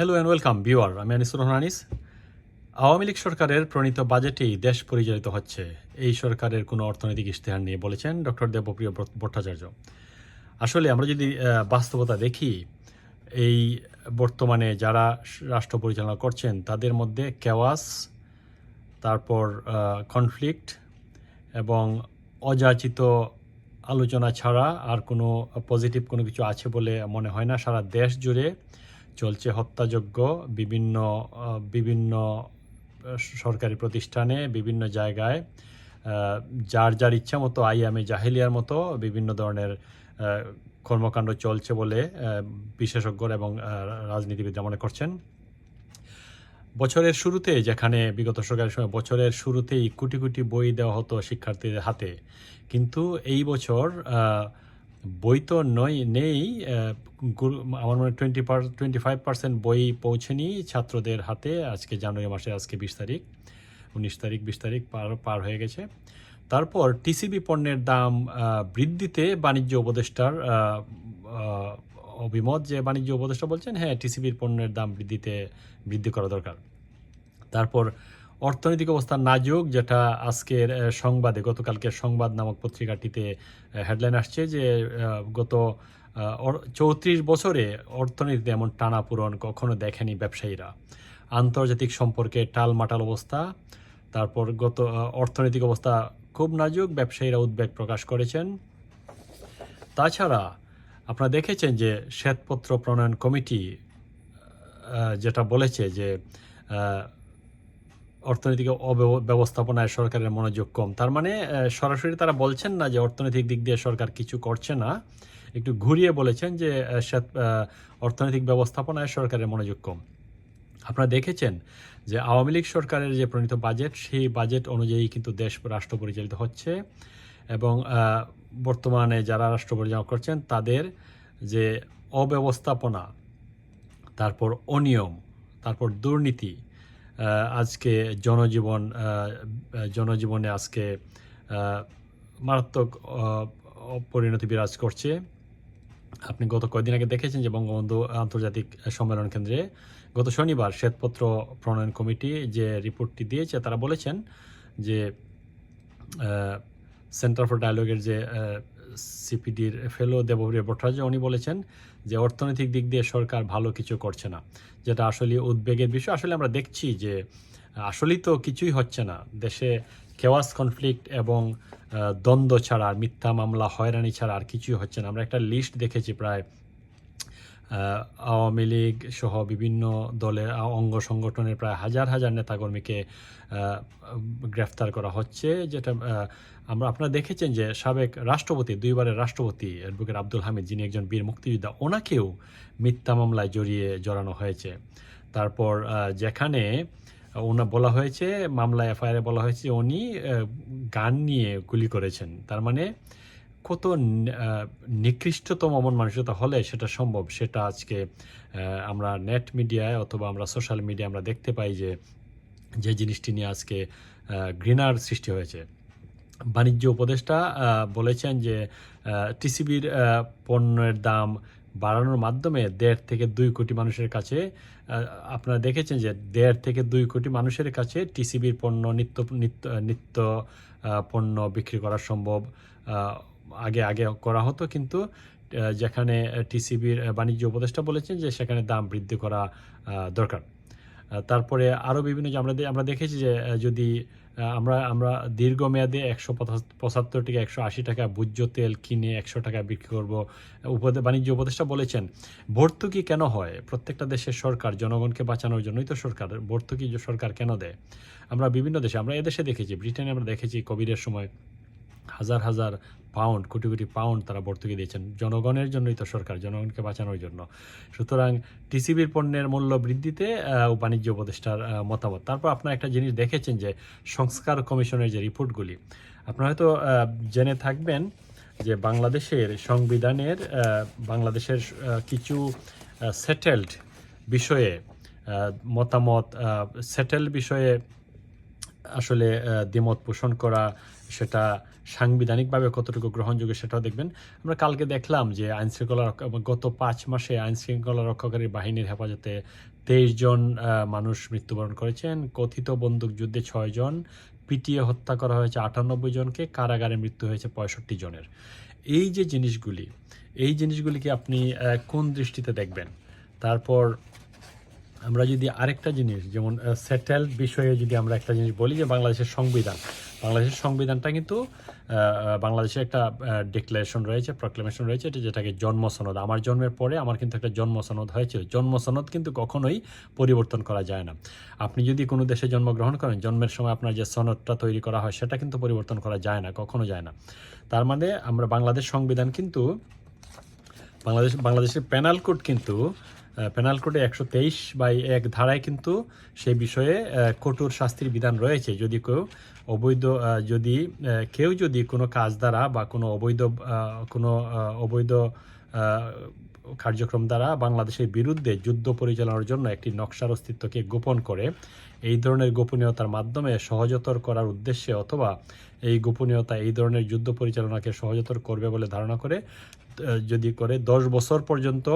Hello and welcome viewer আমি আনিসুর রহমান আনিস। আওয়ামী লীগ সরকারের প্রণীত বাজেটেই দেশ পরিচালিত হচ্ছে। এই সরকারের কোনো অর্থনৈতিক ইশতেহার নিয়ে বলেছেন ডক্টর দেবপ্রিয় ভট্টাচার্য। আসলে আমরা যদি বাস্তবতা দেখি, এই বর্তমানে যারা রাষ্ট্র পরিচালনা করছেন, তাদের মধ্যে কেওয়াস তারপর কনফ্লিক্ট এবং অযাচিত আলোচনা ছাড়া আর কোনো পজিটিভ কোনো কিছু আছে বলে মনে হয় না। সারা দেশ জুড়ে চলছে হত্যাযজ্ঞ, বিভিন্ন বিভিন্ন সরকারি প্রতিষ্ঠানে, বিভিন্ন জায়গায় যার যার ইচ্ছা মতো আইয়ামে জাহেলিয়ার মতো বিভিন্ন ধরনের কর্মকাণ্ড চলছে বলে বিশেষজ্ঞরা এবং রাজনীতিবিদরা মনে করছেন। বছরের শুরুতে, যেখানে বিগত সরকারের সময় বছরের শুরুতেই কোটি কোটি বই দেওয়া হতো শিক্ষার্থীদের হাতে, কিন্তু এই বছর বই তো নয়, নেই আমার মনে টোয়েন্টি পার টোয়েন্টি ফাইভ পার্সেন্ট বই পৌঁছেনি ছাত্রদের হাতে আজকে জানুয়ারি মাসে, আজকে বিশ তারিখ, উনিশ তারিখ, বিশ তারিখ পার পার হয়ে গেছে। তারপর টিসিবি পণ্যের দাম বৃদ্ধিতে বাণিজ্য উপদেষ্টার অভিমত যে বাণিজ্য উপদেষ্টা বলছেন হ্যাঁ টিসিবির পণ্যের দাম বৃদ্ধিতে, বৃদ্ধি করা দরকার। তারপর অর্থনৈতিক অবস্থা নাজুক, যেটা আজকের সংবাদে, গতকালকের সংবাদ নামক পত্রিকাটিতে হেডলাইন আসছে যে গত চৌত্রিশ বছরে অর্থনীতিতে এমন টানাপূরণ কখনো দেখেনি ব্যবসায়ীরা। আন্তর্জাতিক সম্পর্কে টালমাটাল অবস্থা, তারপর গত অর্থনৈতিক অবস্থা খুব নাজুক, ব্যবসায়ীরা উদ্বেগ প্রকাশ করেছেন। তাছাড়া আপনারা দেখেছেন যে, শ্বেতপত্র প্রণয়ন কমিটি যেটা বলেছে যে অর্থনৈতিক ব্যবস্থাপনায় সরকারের মনোযোগ কম। তার মানে সরাসরি তারা বলছেন না যে অর্থনৈতিক দিক দিয়ে সরকার কিছু করছে না। একটু ঘুরিয়ে বলেছেন যে অর্থনৈতিক ব্যবস্থাপনায় সরকারের মনোযোগ কম। আপনারা দেখেছেন যে আওয়ামী লীগ সরকারের যে প্রণীত বাজেট, সেই বাজেট অনুযায়ী কিন্তু দেশ রাষ্ট্র পরিচালিত হচ্ছে এবং বর্তমানে যারা রাষ্ট্র পরিচালনা করছেন, তাদের যে অব্যবস্থাপনা, তারপর অনিয়ম, তারপর দুর্নীতি আজকে জনজীবন জনজীবনে আজকে মারাত্মক পরিণতি বিরাজ করছে। আপনি গত কয়েকদিন আগে দেখেছেন যে বঙ্গবন্ধু আন্তর্জাতিক সম্মেলন কেন্দ্রে গত শনিবার শ্বেতপত্র প্রণয়ন কমিটি যে রিপোর্টটি দিয়েছে, তারা বলেছেন যে সেন্টার ফর ডায়ালগের যে সিপিডির ফেলো দেবপ্রিয় ভট্টাচার্য উনি বলেছেন যে অর্থনৈতিক দিক দিয়ে সরকার ভালো কিছু করছে না, যেটা আসলে উদ্বেগের বিষয়। আসলে আমরা দেখছি যে আসলেই তো কিছুই হচ্ছে না। দেশে কেওয়াস কনফ্লিক্ট এবং দ্বন্দ্ব ছাড়া আর মিথ্যা মামলা, হয়রানি ছাড়া আর কিছুই হচ্ছে না। আমরা একটা লিস্ট দেখেছি প্রায় আওয়ামী লীগ সহ বিভিন্ন দলের অঙ্গ সংগঠনের প্রায় হাজার হাজার নেতাকর্মীকে গ্রেফতার করা হচ্ছে। যেটা আমরা, আপনারা দেখেছেন যে সাবেক রাষ্ট্রপতি, দুইবারের রাষ্ট্রপতি অ্যাডভোকেট আব্দুল হামিদ, যিনি একজন বীর মুক্তিযোদ্ধা, ওনাকেও মিথ্যা মামলায় জড়িয়ে জড়ানো হয়েছে। তারপর যেখানে ওনা বলা হয়েছে মামলা এফআইআরে বলা হয়েছে উনি গান নিয়ে গুলি করেছেন। তার মানে কত নিকৃষ্টতম মন মানসিকতা হলে সেটা সম্ভব? সেটা আজকে আমরা নেট মিডিয়ায় অথবা আমরা সোশ্যাল মিডিয়া আমরা দেখতে পাই যে যে জিনিসটি নিয়ে আজকে ঘৃণার সৃষ্টি হয়েছে। বাণিজ্য উপদেষ্টা বলেছেন যে টিসিবির পণ্যের দাম বাড়ানোর মাধ্যমে দেড় থেকে দুই কোটি মানুষের কাছে আপনারা দেখেছেন যে দেড় থেকে দুই কোটি মানুষের কাছে টিসিবির পণ্য নিত্য নিত্য নিত্য পণ্য বিক্রি করা সম্ভব। আগে আগে করা হতো। কিন্তু যেখানে টিসিবির বাণিজ্য উপদেষ্টা বলেছেন যে সেখানে দাম বৃদ্ধি করা দরকার। তারপরে আরও বিভিন্ন যে আমরা আমরা দেখেছি যে যদি আমরা আমরা দীর্ঘমেয়াদে একশো পঁচাত্তর থেকে একশো আশি টাকা ভোজ্য তেল কিনে একশো টাকা বিক্রি করব, উপদে, বাণিজ্য উপদেষ্টা বলেছেন, ভর্তুকি কেন হয়? প্রত্যেকটা দেশের সরকার, জনগণকে বাঁচানোর জন্যই তো সরকার, ভর্তুকি সরকার কেন দেয়? আমরা বিভিন্ন দেশে, আমরা এদেশে দেখেছি, ব্রিটেনে আমরা দেখেছি কোভিডের সময় হাজার হাজার পাউন্ড কোটি কোটি পাউন্ড তারা ভর্তুকি দিয়েছেন। জনগণের জন্যই তো সরকার, জনগণকে বাঁচানোর জন্য। সুতরাং টিসিবির পণ্যের মূল্য বৃদ্ধিতে বাণিজ্য উপদেষ্টার মতামত। তারপর আপনারা একটা জিনিস দেখেছেন যে সংস্কার কমিশনের যে রিপোর্টগুলি, আপনারা হয়তো জেনে থাকবেন যে বাংলাদেশের সংবিধানের বাংলাদেশের কিছু সেটেলড বিষয়ে মতামত সেটেল বিষয়ে আসলে দ্বিমত পোষণ করা, সেটা সাংবিধানিকভাবে কতটুকু গ্রহণযোগ্য সেটাও দেখবেন। আমরা কালকে দেখলাম যে আইন শৃঙ্খলা রক্ষা- গত পাঁচ মাসে আইন শৃঙ্খলা রক্ষাকারী বাহিনীর হেফাজতে তেইশ জন মানুষ মৃত্যুবরণ করেছেন। কথিত বন্দুকযুদ্ধে ছয় জন, পিটিয়ে হত্যা করা হয়েছে আটানব্বই জনকে, কারাগারে মৃত্যু হয়েছে পঁয়ষট্টি জনের। এই যে জিনিসগুলি, এই জিনিসগুলিকে আপনি কোন দৃষ্টিতে দেখবেন? তারপর আমরা যদি আরেকটা জিনিস যেমন সেটেল বিষয়ে যদি আমরা একটা জিনিস বলি যে বাংলাদেশের সংবিধান বাংলাদেশের সংবিধানটা কিন্তু আহ, আহ, বাংলাদেশে একটা ডিক্লারেশন রয়েছে প্রক্লেমেশন রয়েছে এটা যেটাকে জন্ম সনদ আমার জন্মের পরে আমার কিন্তু একটা জন্ম সনদ হয়েছিল। জন্ম সনদ কিন্তু কখনোই পরিবর্তন করা যায় না। আপনি যদি কোনো দেশে জন্মগ্রহণ করেন জন্মের সময় আপনার যে সনদটা তৈরি করা হয় সেটা কিন্তু পরিবর্তন করা যায় না কখনো যায় না। তার মানে আমরা বাংলাদেশ সংবিধান কিন্তু বাংলাদেশ বাংলাদেশের প্যানাল কোড কিন্তু প্যানাল কোডে একশো তেইশ বাই এক ধারায় কিন্তু সেই বিষয়ে কঠোর শাস্তির বিধান রয়েছে। যদি কেউ অবৈধ যদি কেউ যদি কোনো কাজ দ্বারা বা কোনো অবৈধ কোনো অবৈধ কার্যক্রম দ্বারা বাংলাদেশের বিরুদ্ধে যুদ্ধ পরিচালনার জন্য একটি নকশার অস্তিত্বকে গোপন করে, এই ধরনের গোপনীয়তার মাধ্যমে সহজতর করার উদ্দেশ্যে অথবা এই গোপনীয়তা এই ধরনের যুদ্ধ পরিচালনাকে সহজতর করবে বলে ধারণা করে যদি করে, দশ বছর পর্যন্ত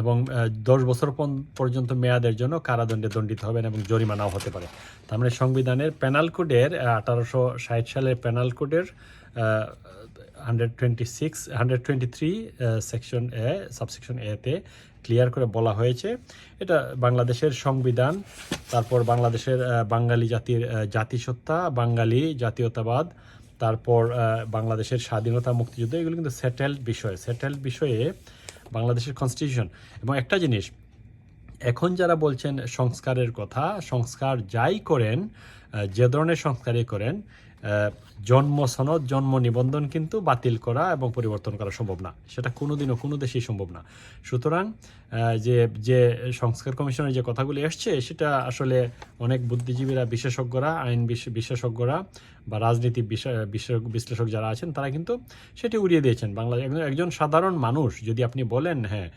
এবং দশ বছর পর্যন্ত মেয়াদের জন্য কারাদণ্ডে দণ্ডিত হবেন এবং জরিমানাও হতে পারে। তার মানে সংবিধানের প্যানাল কোডের আঠারোশো ষাট সালের প্যানাল কোডের hundred twenty six hundred twenty three section এ সাবসেকশন এতে ক্লিয়ার করে বলা হয়েছে। এটা বাংলাদেশের সংবিধান, তারপর বাংলাদেশের বাঙালি জাতির জাতিসত্তা, বাঙালি জাতীয়তাবাদ, তারপর বাংলাদেশের স্বাধীনতা মুক্তিযুদ্ধ, এগুলো কিন্তু সেটেলড বিষয়। সেটেলড বিষয়ে বাংলাদেশের কনস্টিটিউশন এবং একটা জিনিস, এখন যারা বলছেন সংস্কারের কথা, সংস্কার যাই করেন যে ধরনের সংস্কারই করেন জন্ম সনদ, জন্ম নিবন্ধন কিন্তু বাতিল করা এবং পরিবর্তন করা সম্ভব না। সেটা কোনোদিনও কোনো দেশেই সম্ভব না। সুতরাং যে যে সংস্কার কমিশনের যে কথাগুলি এসছে, সেটা আসলে অনেক বুদ্ধিজীবীরা, বিশেষজ্ঞরা, আইন বিশেষজ্ঞরা বা রাজনীতি বিষয়- বিষয়ক, বিশ্লেষক যারা আছেন, তারা কিন্তু সেটি উড়িয়ে দিয়েছেন। বাংলাদেশ একজন- একজন সাধারণ মানুষ, যদি আপনি বলেন হ্যাঁ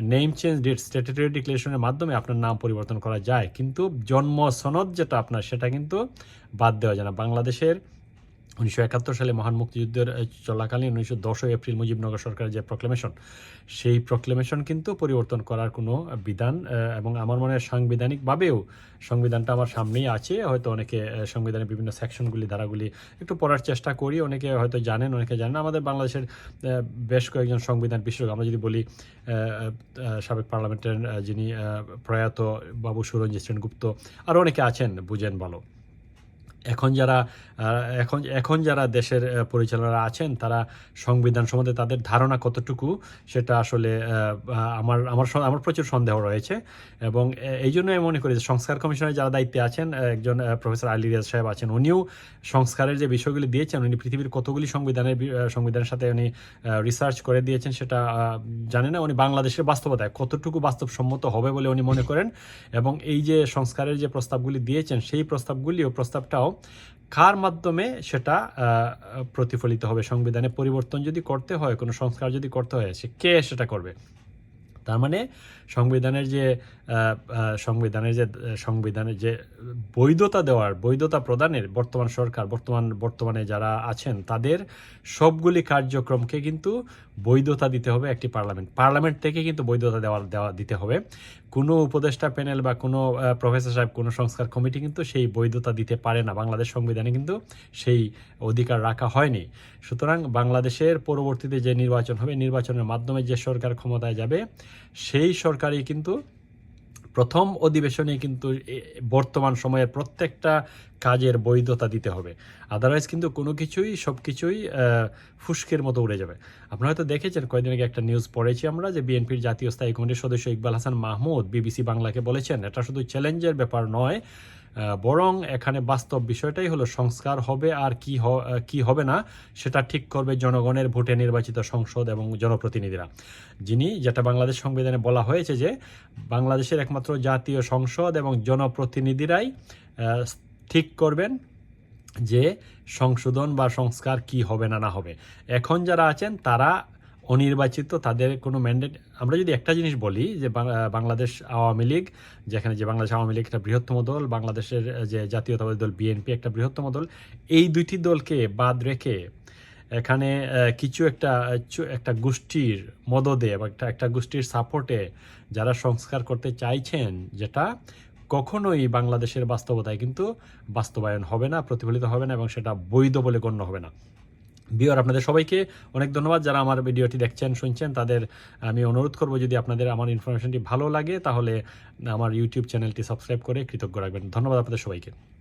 নেম চেঞ্জ ডেট স্ট্যাটুটরি ডিক্লারেশনের মাধ্যমে আপনার নাম পরিবর্তন করা যায়, কিন্তু জন্ম সনদ যেটা আপনার, সেটা কিন্তু বাদ দেওয়া যায় না। বাংলাদেশের উনিশশো একাত্তর সালে মহান মুক্তিযুদ্ধের চলাকালীন উনিশশো দশই এপ্রিল মুজিবনগর সরকারের যে প্রক্লেমেশন সেই প্রক্লেমেশন কিন্তু পরিবর্তন করার কোনো বিধান এবং আমার মনে হয় সাংবিধানিকভাবেও সংবিধানটা আমার সামনেই আছে। হয়তো অনেকে সংবিধানের বিভিন্ন সেকশনগুলি ধারাগুলি একটু পড়ার চেষ্টা করি। অনেকে হয়তো জানেন, অনেকে জানেন আমাদের বাংলাদেশের বেশ কয়েকজন সংবিধান বিশেষজ্ঞ, আমরা যদি বলি সাবেক পার্লামেন্টের যিনি প্রয়াত বাবু সুরঞ্জিত সেনগুপ্ত আরও অনেকে আছেন, বুঝেন ভালো। এখন যারা এখন এখন যারা দেশের আহ, পরিচালনারা আছেন তারা সংবিধান সম্বন্ধে তাদের ধারণা কতটুকু সেটা আসলে আমার আমার আমার প্রচুর সন্দেহ রয়েছে। এবং এই জন্য আমি মনে করি যে সংস্কার কমিশনের যারা দায়িত্বে আছেন একজন প্রফেসর আলী রিয়াজ সাহেব আছেন উনিও সংস্কারের যে বিষয়গুলি দিয়েছেন উনি পৃথিবীর কতগুলি সংবিধানের সংবিধানের সাথে উনি রিসার্চ করে দিয়েছেন সেটা জানে না উনি বাংলাদেশের বাস্তবতায় কতটুকু বাস্তবসম্মত হবে বলে উনি মনে করেন। এবং এই যে সংস্কারের যে প্রস্তাবগুলি দিয়েছেন সেই প্রস্তাবগুলিও প্রস্তাবটাও কার মাধ্যমে সেটা প্রতিফলিত হবে? সংবিধানে পরিবর্তন যদি করতে হয়, কোনো সংস্কার যদি করতে হয়, সে কে সেটা করবে? তার মানে সংবিধানের যে সংবিধানের যে সংবিধানের যে বৈধতা দেওয়ার, বৈধতা প্রদানের বর্তমান সরকার, বর্তমান, বর্তমানে যারা আছেন, তাদের সবগুলি কার্যক্রমকে কিন্তু বৈধতা দিতে হবে একটি পার্লামেন্ট। পার্লামেন্ট থেকে কিন্তু বৈধতা দেওয়া দেওয়া, দিতে হবে। কোনো উপদেষ্টা প্যানেল বা কোনো প্রফেসর সাহেব, কোনো সংস্কার কমিটি কিন্তু সেই বৈধতা দিতে পারে না। বাংলাদেশ সংবিধানে কিন্তু সেই অধিকার রাখা হয়নি। সুতরাং বাংলাদেশের পরবর্তীতে যে নির্বাচন হবে, নির্বাচনের মাধ্যমে যে সরকার ক্ষমতায় যাবে সেই সরকারই কিন্তু প্রথম অধিবেশনে কিন্তু বর্তমান সময়ের প্রত্যেকটা কাজের বৈধতা দিতে হবে। আদারওয়াইজ কিন্তু কোনো কিছুই, সব কিছুই ফুসকের মতো উড়ে যাবে। আপনারা হয়তো দেখেছেন, কয়েকদিন আগে একটা নিউজ পড়েছি আমরা যে বিএনপির জাতীয় স্থায়ী কমিটির সদস্য ইকবাল হাসান মাহমুদ বিবিসি বাংলাকে বলেছেন, এটা শুধু চ্যালেঞ্জের ব্যাপার নয় বরং এখানে বাস্তব বিষয়টাই হলো সংস্কার হবে আর কি কি হবে না, সেটা ঠিক করবে জনগণের ভোটে নির্বাচিত সংসদ এবং জনপ্রতিনিধিরা। যিনি যেটা বাংলাদেশ সংবিধানে বলা হয়েছে যে, বাংলাদেশের একমাত্র জাতীয় সংসদ এবং জনপ্রতিনিধিরাই ঠিক করবেন যে সংশোধন বা সংস্কার কি হবে না না হবে। এখন যারা আছেন তারা অনির্বাচিত, তাদের কোনো ম্যান্ডেট আমরা যদি একটা জিনিস বলি যে বাংলাদেশ আওয়ামী লীগ, যেখানে যে বাংলাদেশ আওয়ামী লীগ একটা বৃহত্তম দল, বাংলাদেশের যে জাতীয়তাবাদী দল বিএনপি একটা বৃহত্তম দল, এই দুইটি দলকে বাদ রেখে এখানে কিছু একটা একটা গোষ্ঠীর মদদে বা একটা একটা গোষ্ঠীর সাপোর্টে যারা সংস্কার করতে চাইছেন, যেটা কখনোই বাংলাদেশের বাস্তবতায় কিন্তু বাস্তবায়ন হবে না, প্রতিফলিত হবে না এবং সেটা বৈধ বলে গণ্য হবে না। বিওর আপনাদের সবাইকে অনেক ধন্যবাদ। যারা আমার ভিডিওটি দেখছেন, শুনছেন, তাদের আমি অনুরোধ করব যদি আপনাদের আমার ইনফরমেশনটি ভালো লাগে, তাহলে আমার ইউটিউব চ্যানেলটি সাবস্ক্রাইব করে কৃতজ্ঞ রাখবেন। ধন্যবাদ আপনাদের সবাইকে।